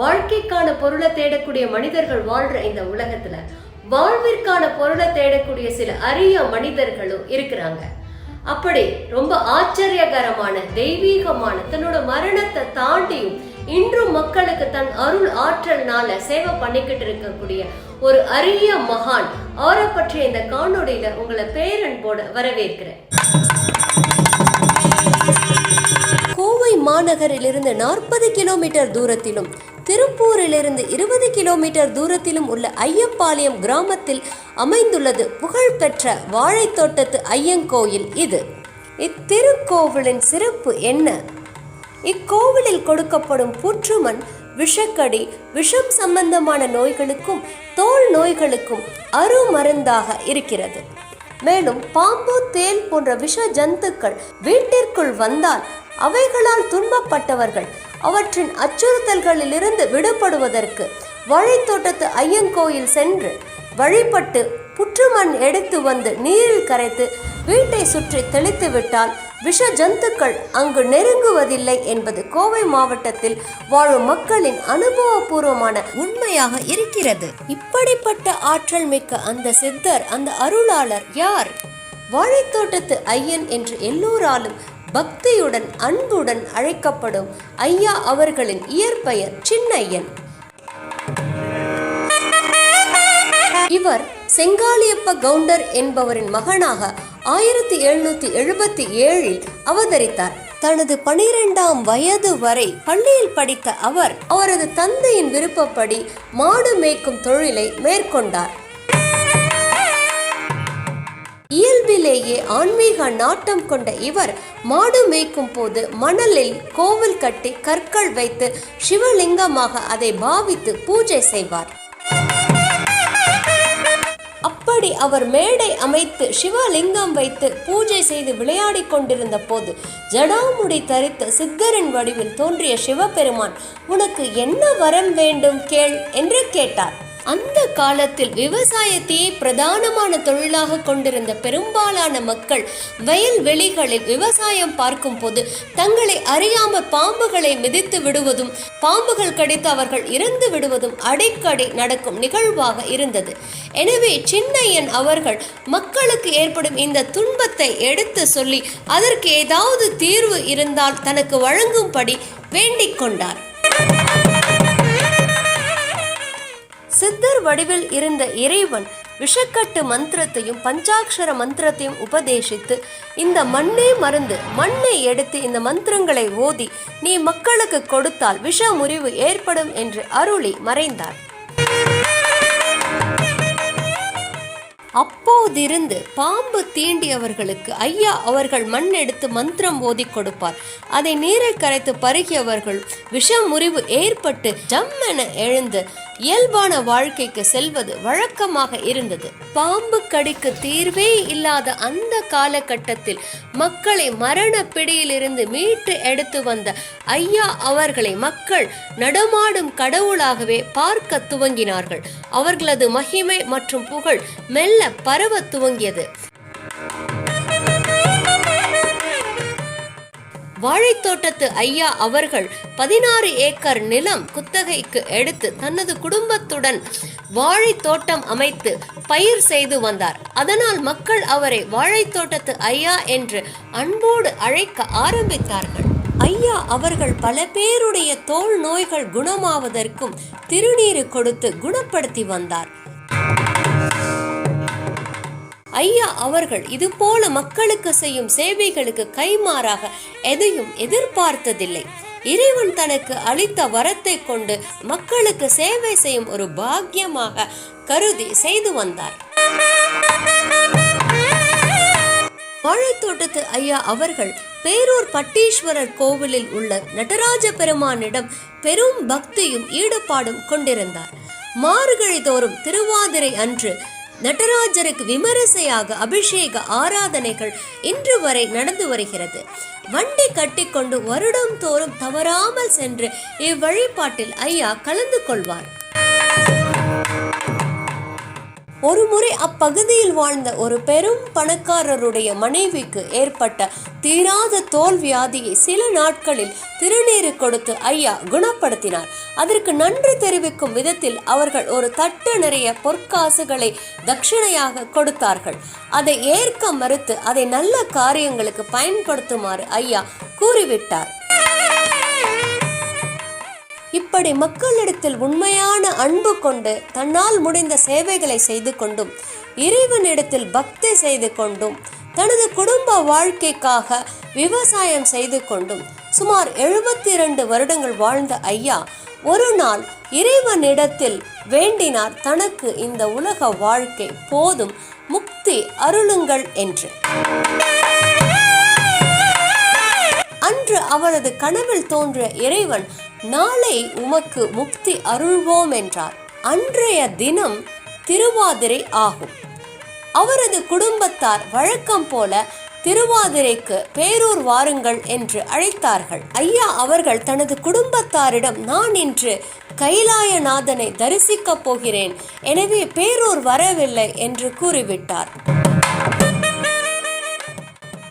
வாழ்க்கைக்கான பொருளை தேடக்கூடிய மனிதர்கள் வாழ்ற இந்த உலகத்துல வாழ்விற்கான பொருளை தேடக்கூடிய சில அரிய மனிதர்களும் இருக்கிறாங்க. அப்படி ரொம்ப ஆச்சரியகரமான தெய்வீகமான தன்னோட மரணத்தை தாண்டியும் இன்றும் மக்களுக்கு தன் அருள் ஆற்றல்னால சேவை பண்ணிக்கிட்டு இருக்கக்கூடிய ஒரு அரிய மகான். அவரை பற்றிய இந்த காணொளியில உங்களை பேரன்போட வரவேற்கிறேன். மாநகரிலிருந்து நாற்பது கிலோமீட்டர் தூரத்திலும் திருப்பூரிலிருந்து இருபது கிலோமீட்டர் தூரத்திலும் உள்ள ஐயப்பாளையம் கிராமத்தில் அமைந்துள்ளது புகழ்பெற்ற வாழைத்தோட்டத்து ஐயங்கோயில் இது. இத்திருக்கோவிலின் சிறப்பு என்ன? இக்கோவிலில் கொடுக்கப்படும் புற்றுமண் விஷக்கடி விஷம் சம்பந்தமான நோய்களுக்கும் தோல் நோய்களுக்கும் அருமருந்தாக இருக்கிறது. மேலும் பாம்பு தேல் போன்ற விஷ ஜந்துக்கள் வீட்டிற்குள் வந்தால் அவைகளால் துன்பப்பட்டவர்கள். அவற்றின் அச்சுறுத்தல்களிலிருந்து விடுபடுவதற்கு வாழைத்தோட்டத்து ஐயங்கோயில் சென்று வழிபட்டு புற்றுமண் எடுத்து வந்து நீரில் கரைத்து வீட்டை சுற்றி தெளித்து விட்டால் விஷ ஜந்துக்கள் அங்கு நெருங்குவதில்லை என்பது கோவை மாவட்டத்தில் வாழும் மக்களின் அனுபவபூர்வமான உண்மையாக இருக்கிறது. இப்படிப்பட்ட ஆற்றல் மிக்க அந்த சித்தர் அந்த அருளாளர் யார்? வாழைத்தோட்டத்து ஐயன் என்று எல்லோராலும் பக்தியுடன் அன்புடன் அழைக்கப்படும் ஐயா அவர்களின் இயற்பெயர் சின்னையன். இவர் செங்காலியப்ப கவுண்டர் என்பவரின் மகனாக ஆயிரத்தி எழுநூத்தி எழுபத்தி ஏழில் அவதரித்தார். தனது பனிரெண்டாம் வயது வரை பள்ளியில் படித்த அவர் அவரது தந்தையின் விருப்பப்படி மாடு மேய்க்கும் தொழிலை மேற்கொண்டார். இயல்பிலேயே ஆன்மீக நாட்டம் கொண்ட இவர் மாடு மேய்க்கும் போது மணலில் கோவில் கட்டி கற்கள் வைத்து சிவலிங்கமாக அதை பாவித்து பூஜை செய்வார். அப்படி அவர் மேடை அமைத்து சிவலிங்கம் வைத்து பூஜை செய்து விளையாடிக் கொண்டிருந்த போது ஜடாமுடி தரித்த சித்தரின் வடிவில் தோன்றிய சிவபெருமான் உனக்கு என்ன வரம் வேண்டும்? கேள் என்று கேட்டார். அந்த காலத்தில் விவசாயத்தையே பிரதானமான தொழிலாக கொண்டிருந்த பெரும்பாலான மக்கள் வயல்வெளிகளில் விவசாயம் பார்க்கும் போது தங்களை அறியாமல் பாம்புகளை மிதித்து விடுவதும் பாம்புகள் கடித்து அவர்கள் இறந்து விடுவதும் அடிக்கடி நடக்கும் நிகழ்வாக இருந்தது. எனவே சின்னையன் அவர்கள் மக்களுக்கு ஏற்படும் இந்த துன்பத்தை எடுத்து சொல்லி அதற்கு ஏதாவது தீர்வு இருந்தால் தனக்கு வழங்கும்படி வேண்டிக் கொண்டார். சித்தர் வடிவில் இருந்த இறைவன் விஷக்கட்டு மந்திரத்தையும் பஞ்சாட்சர மந்திரத்தையும் உபதேசித்து இந்த மண்ணே மருந்து மண்ணை எடுத்து இந்த மந்திரங்களை ஓதி நீ மக்களுக்கு கொடுத்தால் விஷ முறிவு ஏற்படும் என்று அருளி மறைந்தார். அப்போதிருந்து பாம்பு தீண்டியவர்களுக்கு ஐயா அவர்கள் மண் எடுத்து மந்திரம் ஓதி கொடுப்பார். அதை நீரில் கரைத்து பருகியவர்கள் விஷ முறிவு ஏற்பட்டு ஜம்மென எழுந்து இயல்பான வாழ்க்கைக்கு செல்வது வழக்கமாக இருந்தது. பாம்பு கடிக்கு தீர்வே இல்லாத அந்த காலகட்டத்தில் மக்களை மரண பிடியிலிருந்து மீட்டு எடுத்து வந்த ஐயா அவர்களை மக்கள் நடமாடும் கடவுளாகவே பார்க்க துவங்கினார்கள். அவர்களது மகிமை மற்றும் புகழ் மெல்ல பரவ துவங்கியது. வாழைத்தோட்டத்து ஐயா அவர்கள் பதினாறு ஏக்கர் நிலம் குத்தகைக்கு எடுத்து தனது குடும்பத்துடன் வாழைத்தோட்டம் அமைத்து பயிர் செய்து வந்தார். அதனால் மக்கள் அவரை வாழைத்தோட்டத்து ஐயா என்று அன்போடு அழைக்க ஆரம்பித்தார்கள். ஐயா அவர்கள் பல பேருடைய தோல் நோய்கள் குணமாவதற்கும் திருநீர் கொடுத்து குணப்படுத்தி வந்தார். ஐயா அவர்கள் இது போல மக்களுக்கு செய்யும் சேவைகளுக்கு கைமாறாக எதையும் எதிர்பார்த்ததில்லை. இறைவன் தனக்கு அளித்த வரத்தை கொண்டு மக்களுக்கு சேவை செய்யும் ஒரு பாக்கியமாக கருதி செய்து வந்தார். வாழைத்தோட்டத்து ஐயா அவர்கள் பேரூர் பட்டீஸ்வரர் கோவிலில் உள்ள நடராஜ பெருமானிடம் பெரும் பக்தியும் ஈடுபாடும் கொண்டிருந்தார். மார்கழி தோறும் திருவாதிரை அன்று நடராஜருக்கு விமரிசையாக அபிஷேக ஆராதனைகள் இன்று வரை நடந்து வருகிறது. வண்டி கட்டிக்கொண்டு வருடம் தோறும் தவறாமல் சென்று இவ்வழிபாட்டில் ஐயா கலந்து கொள்வார். ஒருமுறை அப்பகுதியில் வாழ்ந்த ஒரு பெரும் பணக்காரருடைய மனைவிக்கு ஏற்பட்ட தீராத தோல் வியாதியை சில நாட்களில் திருநீறு கொடுத்து ஐயா குணப்படுத்தினார். அதற்கு நன்றி தெரிவிக்கும் விதத்தில் அவர்கள் ஒரு தட்டு நிறைய பொற்காசுகளை தட்சிணையாக கொடுத்தார்கள். அதை ஏற்க மறுத்து அதை நல்ல காரியங்களுக்கு பயன்படுத்துமாறு ஐயா கூறிவிட்டார். இப்படி மக்களிடத்தில் உண்மையான அன்பு கொண்டு தன்னால் முடிந்த சேவைகளை செய்து கொண்டும் இறைவனிடத்தில் பக்தி செய்து கொண்டும் தனது குடும்ப வாழ்க்கைக்காக விவசாயம் செய்து கொண்டும் சுமார் எழுபத்தி இரண்டு வருடங்கள் வாழ்ந்த ஐயா ஒரு நாள் இறைவனிடத்தில் வேண்டினார் தனக்கு இந்த உலக வாழ்க்கை போதும் முக்தி அருளுங்கள் என்று. அன்று அவரது கனவில் தோன்றிய இறைவன் நாளை உமக்கு முக்தி அருள்வோம் என்றார். அன்றைய தினம் திருவாதிரை ஆகும். அவரது குடும்பத்தார் வழக்கம் போல திருவாதிரைக்கு பேரூர் வாருங்கள் என்று அழைத்தார்கள். ஐயா அவர்கள் தனது குடும்பத்தாரிடம் நான் இன்று கைலாயநாதனை தரிசிக்கப் போகிறேன். எனவே பேரூர் வரவில்லை என்று கூறிவிட்டார்.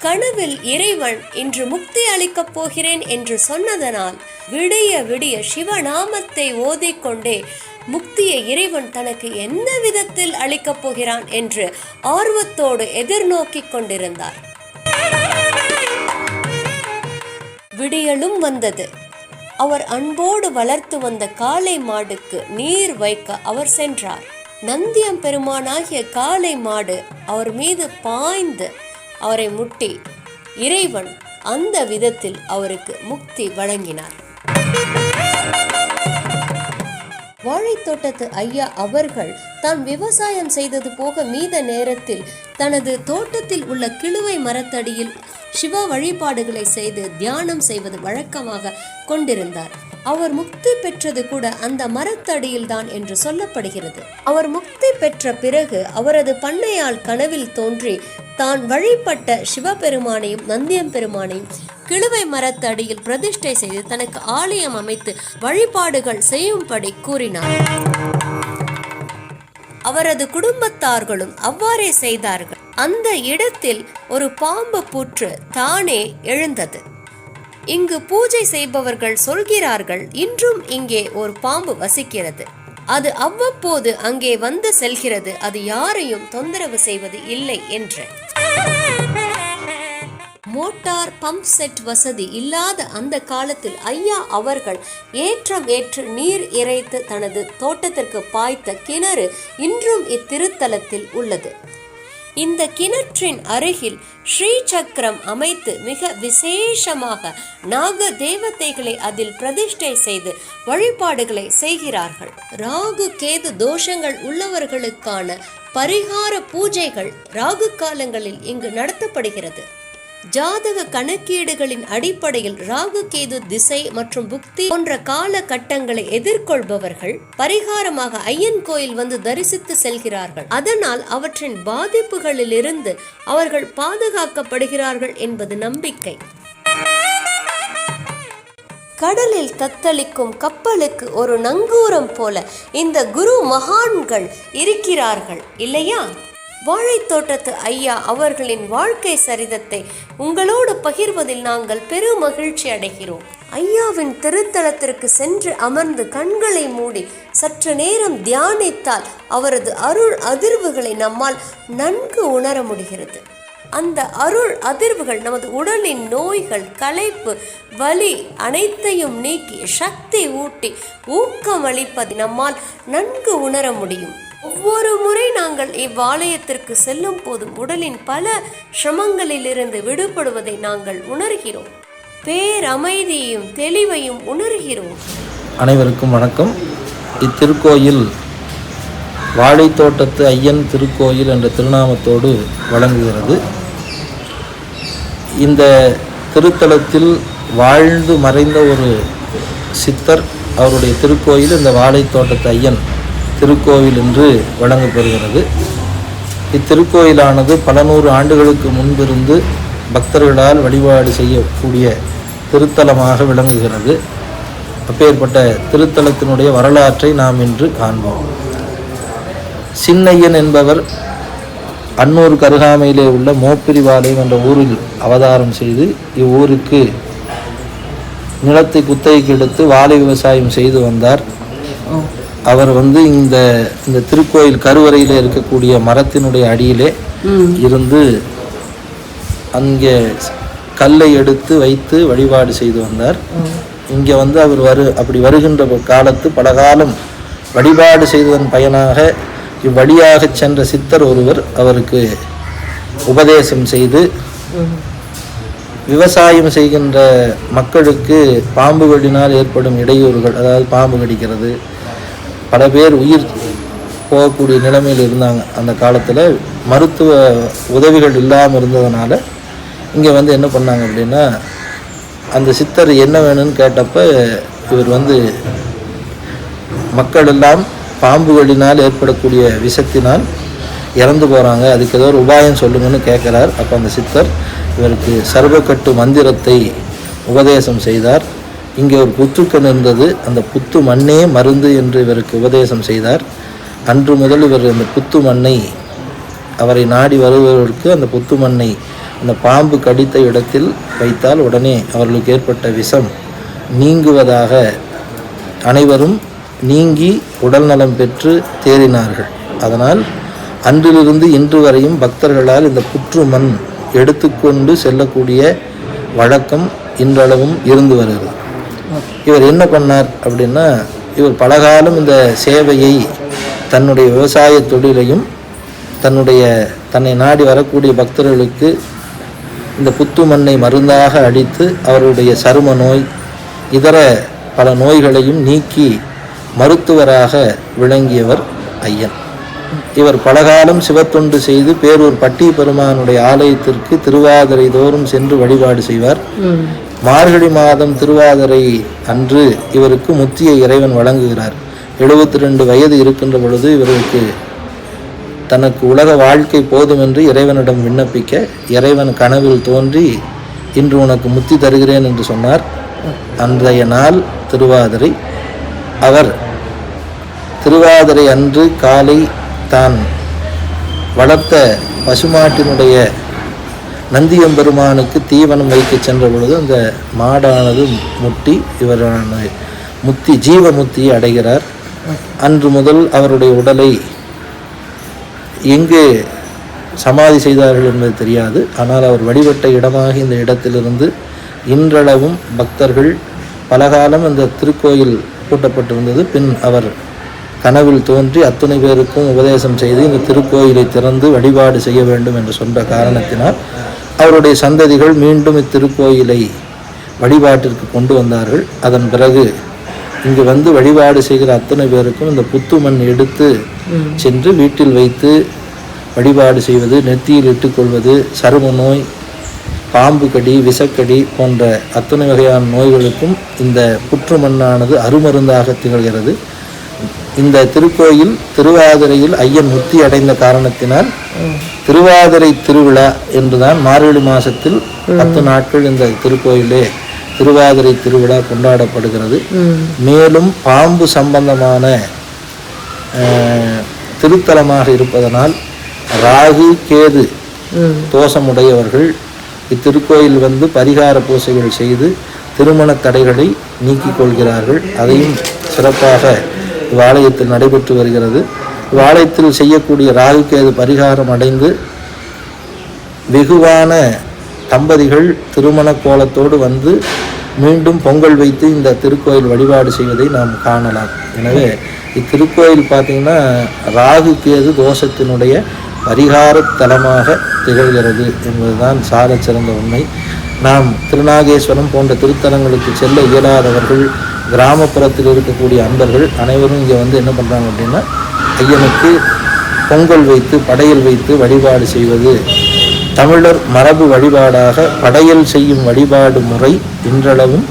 கனவில் இறைவன் இன்று முக்தி அளிக்கப் போகிறேன் என்று சொன்னதனால் விடிய விடிய சிவநாமத்தை ஓதிக்கொண்டே முக்தியை இறைவன் தனக்கு என்ன விதத்தில் அளிக்கப் போகிறான் என்று ஆர்வத்தோடு எதிர்நோக்கிக் கொண்டிருந்தார். விடியலும் வந்தது. அவர் அன்போடு வளர்த்து வந்த காளை மாடுக்கு நீர் வைக்க அவர் சென்றார். நந்தியம் பெருமானாகிய காளை மாடு அவர் மீது பாய்ந்து அவரை முட்டி இறைவன் அந்த விதத்தில் அவருக்கு முக்தி வழங்கினார். வாழைத்தோட்டத்து ஐயா அவர்கள் தான் விவசாயம் செய்தது போக மீத நேரத்தில் தனது தோட்டத்தில் உள்ள கிழுவை மரத்தடியில் சிவ வழிபாடுகளை செய்து தியானம் செய்வது வழக்கமாக கொண்டிருந்தார். அவர் முக்தி பெற்றது கூட அந்த மரத்தடியில் தான் என்று சொல்லப்படுகிறது. அவர் முக்தி பெற்ற பிறகு அவரது பண்ணையால் கனவில் தோன்றி தான் வழிபட்ட சிவபெருமானையும் நந்தியம் பெருமானையும் கிழுவை மரத்தடியில் பிரதிஷ்டை செய்து தனக்கு ஆலயம் அமைத்து வழிபாடுகள் செய்யும்படி கூறினார். அவரது குடும்பத்தார்களும் அவ்வாறே செய்தார்கள். அந்த இடத்தில் ஒரு பாம்பு புற்று தானே எழுந்தது. இங்கு பூஜை செய்பவர்கள் சொல்கிறார்கள் இன்றும் இங்கே ஒரு பாம்பு வசிக்கிறது. அது அவ்வப்போது அங்கே வந்து செல்கிறது அது யாரையும் தொந்தரவு செய்வது இல்லை என்று. மோட்டார் பம்ப் செட் வசதி இல்லாத அந்த காலத்தில் ஐயா அவர்கள் ஏற்றம் ஏற்று நீர் இறைத்து தனது தோட்டத்திற்கு பாய்த்த கிணறு இன்றும் இத்திருத்தலத்தில் உள்ளது. இந்த கிணற்றின் அருகில் ஸ்ரீ சக்கரம் அமைத்து மிக விசேஷமாக நாக தேவதைகளை அதில் பிரதிஷ்டை செய்து வழிபாடுகளை செய்கிறார்கள். ராகு கேது தோஷங்கள் உள்ளவர்களுக்கான பரிகார பூஜைகள் ராகு காலங்களில் இங்கு நடத்தப்படுகிறது. ஜாதக கணக்கீடுகளின் அடிப்படையில் ராகு கேது திசை மற்றும் புக்தி போன்ற கால கட்டங்களை எதிர்கொள்பவர்கள் பரிகாரமாக ஐயன் கோயில் வந்து தரிசித்து செல்கிறார்கள். அதனால் அவற்றின் பாதிப்புகளிலிருந்து அவர்கள் பாதுகாக்கப்படுகிறார்கள் என்பது நம்பிக்கை. கடலில் தத்தளிக்கும் கப்பலுக்கு ஒரு நங்கூரம் போல இந்த குரு மகான்கள் இருக்கிறார்கள் இல்லையா? வாழைத்தோட்டத்து ஐயா அவர்களின் வாழ்க்கை சரிதத்தை உங்களோடு பகிர்வதில் நாங்கள் பெரும் மகிழ்ச்சி அடைகிறோம். ஐயாவின் திருத்தலத்திற்கு சென்று அமர்ந்து கண்களை மூடி சற்று நேரம் தியானித்தால் அவரது அருள் அதிர்வுகளை நம்மால் நன்கு உணர முடிகிறது. அந்த அருள் அதிர்வுகள் நமது உடலின் நோய்கள் களைப்பு வலி அனைத்தையும் நீக்கி சக்தி ஊட்டி ஊக்கம் அளிப்பதை நம்மால் நன்கு உணர முடியும். ஒவ்வொரு முறை நாங்கள் இவ்வாலயத்திற்கு செல்லும் போதும் உடலின் பல சிரமங்களிலிருந்து விடுபடுவதை நாங்கள் உணர்கிறோம். பேரமைதியையும் தெளிவையும் உணர்கிறோம். அனைவருக்கும் வணக்கம். இத்திருக்கோயில் வாழைத்தோட்டத்து ஐயன் திருக்கோயில் என்ற திருநாமத்தோடு வழங்குகிறது. இந்த திருத்தலத்தில் வாழ்ந்து மறைந்த ஒரு சித்தர் அவருடைய திருக்கோயில் இந்த வாழைத்தோட்டத்து ஐயன். திருக்கோவில் என்று வழங்கப்பெறுகிறது இத்திருக்கோயிலானது பல நூறு ஆண்டுகளுக்கு முன்பிருந்து பக்தர்களால் வழிபாடு செய்யக்கூடிய திருத்தலமாக விளங்குகிறது. அப்பேற்பட்ட திருத்தலத்தினுடைய வரலாற்றை நாம் இன்று காண்போம். சின்னையன் என்பவர் அன்னூர் கருகாமையிலே உள்ள மோப்பிரிவாலயம் என்ற ஊரில் அவதாரம் செய்து இவ்வூருக்கு நிலத்தை குத்தகைக்கு எடுத்து வாழை விவசாயம் செய்து வந்தார். அவர் வந்து இந்த இந்த திருக்கோயில் கருவறையில் இருக்கக்கூடிய மரத்தினுடைய அடியிலே இருந்து அங்கே கல்லை எடுத்து வைத்து வழிபாடு செய்து வந்தார். இங்கே வந்து அவர் வரு அப்படி வருகின்ற காலத்து பல காலம் வழிபாடு செய்ததன் பயனாக இவ்வழியாக சென்ற சித்தர் ஒருவர் அவருக்கு உபதேசம் செய்து விவசாயம் செய்கின்ற மக்களுக்கு பாம்பு கடினால் ஏற்படும் இடையூறுகள் அதாவது பாம்பு கடிக்கிறது பல பேர் உயிர் போகக்கூடிய நிலைமையில் இருந்தாங்க. அந்த காலத்தில் மருத்துவ உதவிகள் இல்லாமல் இருந்ததுனால இங்கே வந்து என்ன பண்ணாங்க அப்படின்னா அந்த சித்தர் என்ன வேணும்னு கேட்டப்ப இவர் வந்து மக்கள் எல்லாம் பாம்புகளினால் ஏற்படக்கூடிய விஷத்தினால் இறந்து போகிறாங்க அதுக்கு ஏதோ ஒரு உபாயம் சொல்லுங்கன்னு கேட்குறார். அப்போ அந்த சித்தர் இவருக்கு சர்வக்கட்டு மந்திரத்தை உபதேசம் செய்தார். இங்கே ஒரு புத்துக்கண் இருந்தது அந்த புத்து மண்ணே மருந்து என்று இவருக்கு உபதேசம் செய்தார். அன்று முதல் இவர் அந்த புத்து மண்ணை அவரை நாடி வருபவருக்கு அந்த புத்து மண்ணை அந்த பாம்பு கடித்த இடத்தில் வைத்தால் உடனே அவர்களுக்கு ஏற்பட்ட விஷம் நீங்குவதாக அனைவரும் நீங்கி உடல் நலம் பெற்று தேறினார்கள். அதனால் அன்றிலிருந்து இன்று வரையும் பக்தர்களால் இந்த புற்று மண் எடுத்துக்கொண்டு செல்லக்கூடிய வழக்கம் இன்றளவும் இருந்து வருகிறது. இவர் என்ன பண்ணார் அப்படின்னா இவர் பலகாலம் இந்த சேவையை தன்னுடைய விவசாய தொழிலையும் தன்னுடைய தன்னை நாடி வரக்கூடிய பக்தர்களுக்கு இந்த புத்து மண்ணை மருந்தாக அடித்து அவருடைய சரும நோய் இதர பல நோய்களையும் நீக்கி மருத்துவராக விளங்கியவர் ஐயன். இவர் பலகாலம் சிவத்தொண்டு செய்து பேரூர் பட்டி பெருமானுடைய ஆலயத்திற்கு திருவாதிரை தோறும் சென்று வழிபாடு செய்வார். மார்கழி மாதம் திருவாதிரை அன்று இவருக்கு முத்திய இறைவன் வழங்குகிறார். எழுபத்தி ரெண்டு வயது இருக்கின்ற பொழுது இவருக்கு தனக்கு உலக வாழ்க்கை போதும் என்று இறைவனிடம் விண்ணப்பிக்க இறைவன் கனவில் தோன்றி இன்று உனக்கு முத்தி தருகிறேன் என்று சொன்னார். அன்றைய நாள் திருவாதிரை. அவர் திருவாதிரை அன்று காலை தான் வளர்த்த பசுமாட்டினுடைய நந்தியம்பெருமானுக்கு தீவனம் வைக்க சென்ற பொழுது அந்த மாடானது முட்டி இவரான முத்தி ஜீவ முத்தியை அடைகிறார். அன்று முதல் அவருடைய உடலை எங்கு சமாதி செய்தார்கள் என்பது தெரியாது. ஆனால் அவர் வழிபட்ட இடமாக இந்த இடத்திலிருந்து இன்றளவும் பக்தர்கள் பலகாலம் இந்த திருக்கோயில் பூட்டப்பட்டிருந்தது. பின் அவர் கனவில் தோன்றி அத்தனை பேருக்கும் உபதேசம் செய்து இந்த திருக்கோயிலை திறந்து வழிபாடு செய்ய வேண்டும் என்று சொன்ன காரணத்தினால் அவருடைய சந்ததிகள் மீண்டும் இத்திருக்கோயிலை வழிபாட்டிற்கு கொண்டு வந்தார்கள். அதன் பிறகு இங்கு வந்து வழிபாடு செய்கிற அத்தனை பேருக்கும் இந்த புத்து மண் எடுத்து சென்று வீட்டில் வைத்து வழிபாடு செய்வது நெத்தியில் இட்டுக்கொள்வது சரும நோய் பாம்பு கடி விஷக்கடி போன்ற அத்தனை வகையான நோய்களுக்கும் இந்த புற்று மண்ணானது அருமருந்தாக திகழ்கிறது. இந்த திருக்கோயில் திருவாதிரையில் ஐயன் முத்தி அடைந்த காரணத்தினால் திருவாதிரை திருவிழா என்றுதான் மார்கழி மாசத்தில் பத்து நாட்கள் இந்த திருக்கோயிலே திருவாதிரை திருவிழா கொண்டாடப்படுகிறது. மேலும் பாம்பு சம்பந்தமான திருத்தலமாக இருப்பதனால் ராகு கேது தோஷமுடையவர்கள் இத்திருக்கோயில் வந்து பரிகார பூசைகள் செய்து திருமண தடைகளை நீக்கிக் கொள்கிறார்கள். அதையும் சிறப்பாக இவ்வாலயத்தில் நடைபெற்று வருகிறது. இவ்வாலயத்தில் செய்யக்கூடிய ராகுக்கேது பரிகாரம் அடைந்து வெகுவான தம்பதிகள் திருமண கோலத்தோடு வந்து மீண்டும் பொங்கல் வைத்து இந்த திருக்கோயில் வழிபாடு செய்வதை நாம் காணலாம். எனவே இத்திருக்கோயில் பார்த்தீங்கன்னா ராகு கேது தோஷத்தினுடைய பரிகார தலமாக திகழ்கிறது என்பதுதான் சாலச் சிறந்த உண்மை. நாம் திருநாகேஸ்வரம் போன்ற திருத்தலங்களுக்கு செல்ல இயலாதவர்கள் கிராமப்புறத்தில் இருக்கக்கூடிய அன்பர்கள் அனைவரும் இங்கே வந்து என்ன பண்ணுறாங்க அப்படின்னா ஐயனுக்கு பொங்கல் வைத்து படையல் வைத்து வழிபாடு செய்வது. தமிழர் மரபு வழிபாடாக படையல் செய்யும் வழிபாடு முறை இன்றளவும்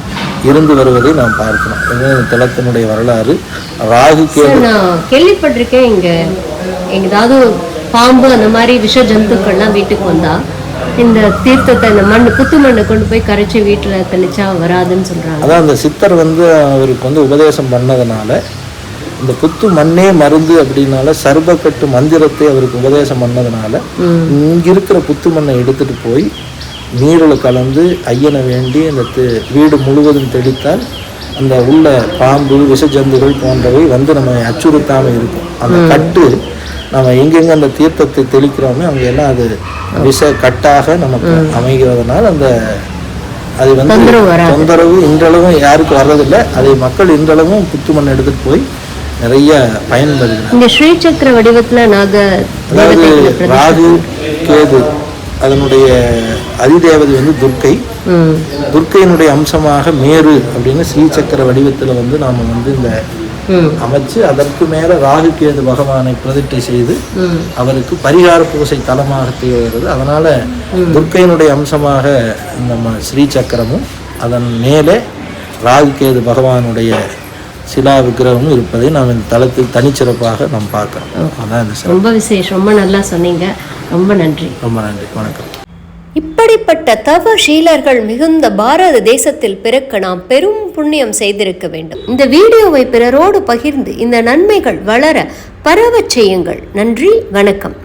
இருந்து வருவதை நாம் பார்க்கிறோம். இது இந்த தலத்தினுடைய வரலாறு. ராகு கேள்விப்பட்டிருக்கேன் இங்க. எங்கேயாவது பாம்பு அந்த மாதிரி விஷ ஜந்துக்கள்லாம் வீட்டுக்கு வந்தா இந்த தீர்த்தத்தை இந்த மண் புத்து மண்ணை கொண்டு போய் கரைச்சி வீட்டுல தெளிச்சா வராதுன்னு சொல்றாங்க. அதான் அந்த சித்தர் வந்து அவருக்கு வந்து உபதேசம் பண்ணதுனால இந்த புத்து மண்ணே மருந்து அப்படின்னால சர்பக்கட்டு மந்திரத்தை அவருக்கு உபதேசம் பண்ணதுனால இங்க இருக்கிற புத்து மண்ணை எடுத்துட்டு போய் நீரில் கலந்து ஐயனை வேண்டி அந்த வீடு முழுவதும் தெளித்தால் அந்த உள்ள பாம்பு விஷஜந்துகள் போன்றவை வந்து நம்ம அச்சுறுத்தாமல் இருக்கும். அந்த கட்டு நம்ம எங்கெங்க அந்த தீர்த்தத்தை தெளிக்கிறோமோ அங்க எல்லாம் அது விஷ கட்டாக நமக்கு அமைகிறதுனால அந்த அது வந்து தொந்தரவு இன்றளவும் யாருக்கும் வர்றதில்லை. அதை மக்கள் இன்றளவும் புத்து மண் எடுத்துட்டு போய் நிறைய பயன்படுகிறாங்க இங்க ஸ்ரீசக்கர வடிவத்துல நாக அதாவது ராகு கேது அதனுடைய அதிதேவதை வந்து துர்க்கை. துர்க்கையினுடைய அம்சமாக மேரு அப்படின்னு ஸ்ரீசக்கர வடிவத்தில் வந்து நாம் வந்து இந்த அமைச்சு அதற்கு மேலே ராகு கேது பகவானை பிரதிஷ்டை செய்து அவருக்கு பரிகார பூசை தலமாக திகழ்கிறது. அதனால துர்க்கையினுடைய அம்சமாக நம்ம ஸ்ரீ சக்கரமும் அதன் மேலே ராகு கேது பகவானுடைய சிலா விக்கிரகமும் இருப்பதை நாம் இந்த தலத்தில் தனிச்சிறப்பாக நாம் பார்க்கிறோம். அதான் ரொம்ப விசேஷம். ரொம்ப நல்லா சொன்னீங்க. ரொம்ப நன்றி. ரொம்ப நன்றி. வணக்கம். இப்படிப்பட்ட தவ சீலர்கள் மிகுந்த பாரத தேசத்தில் பிறக்க நாம் பெரும் புண்ணியம் செய்திருக்க வேண்டும். இந்த வீடியோவை பிறரோடு பகிர்ந்து இந்த நன்மைகள் வளர பரவச் செய்யுங்கள். நன்றி வணக்கம்.